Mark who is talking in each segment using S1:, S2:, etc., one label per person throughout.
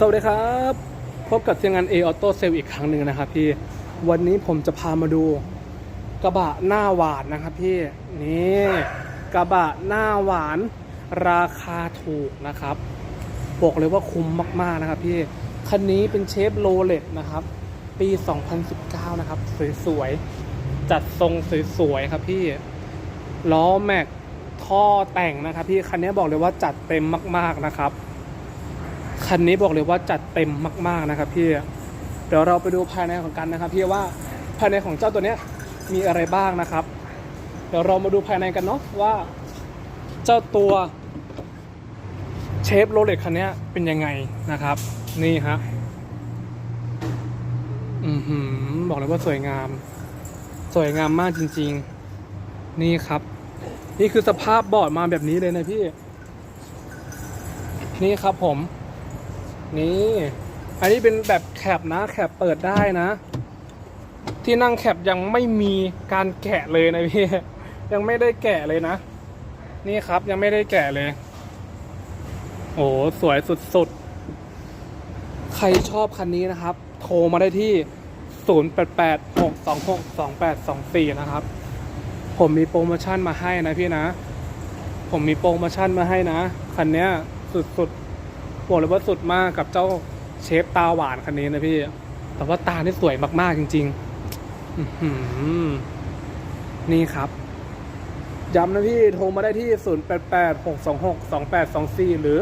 S1: สวัสดีครับ พบกับทีมงาน A Auto Sale อีกครั้งหนึ่งนะครับพี่ วันนี้ผมจะพามาดูกระบะหน้าหวานนะครับพี่ นี่กระบะหน้าหวานราคาถูกนะครับ บอกเลยว่าคุ้มมากๆนะครับพี่ คันนี้เป็นเชฟโรเลตนะครับ ปี 2019 นะครับ สวยๆ จัดทรงสวยๆ ครับพี่ ล้อแม็กท่อแต่งนะครับพี่ คันนี้บอกเลยว่าจัดเต็มมากๆนะครับ คันนี้บอกเลยว่าจัดเต็มมาก ๆนะครับพี่ เดี๋ยวเราไปดูภายในของกันนะครับพี่ว่าภายในของเจ้าตัวเนี้ยมีอะไรบ้างนะครับ เดี๋ยวเรามาดูภายในกันเนาะว่า เจ้าตัวเชฟโรเล็ตคันนี้เป็นยังไงนะครับ นี่ฮะอือหือบอกเลยว่าสวยงาม สวยงามมากจริง ๆ นี่ครับ นี่คือสภาพเบาะมาแบบนี้เลยนะพี่ นี่ครับผม นี่ อันนี้เป็นแบบแคปนะ แคปเปิดได้นะ ที่นั่งแคปยังไม่มีการแกะเลยนะพี่ ยังไม่ได้แกะเลยนะ นี่ครับยังไม่ได้แกะเลย โอ้สวยสุดๆ ใครชอบคันนี้นะครับ โทรมาได้ที่ 0886262824 นะครับ ผมมีโปรโมชั่นมาให้นะพี่นะ ผมมีโปรโมชั่นมาให้นะ คันนี้สุดๆ บอกเลยว่าสุดมากกับเจ้าเชฟตาหวานคันนี้นะพี่ แต่ว่าตานี่สวยมากๆจริงๆนี่ครับ ย้ำนะพี่ โทรมาได้ที่ 0886262824 หรือ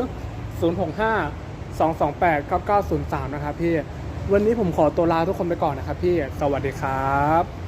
S1: 065-228-9903 นะครับพี่ วันนี้ผมขอตัวลาทุกคนไปก่อนนะครับพี่ สวัสดีครับ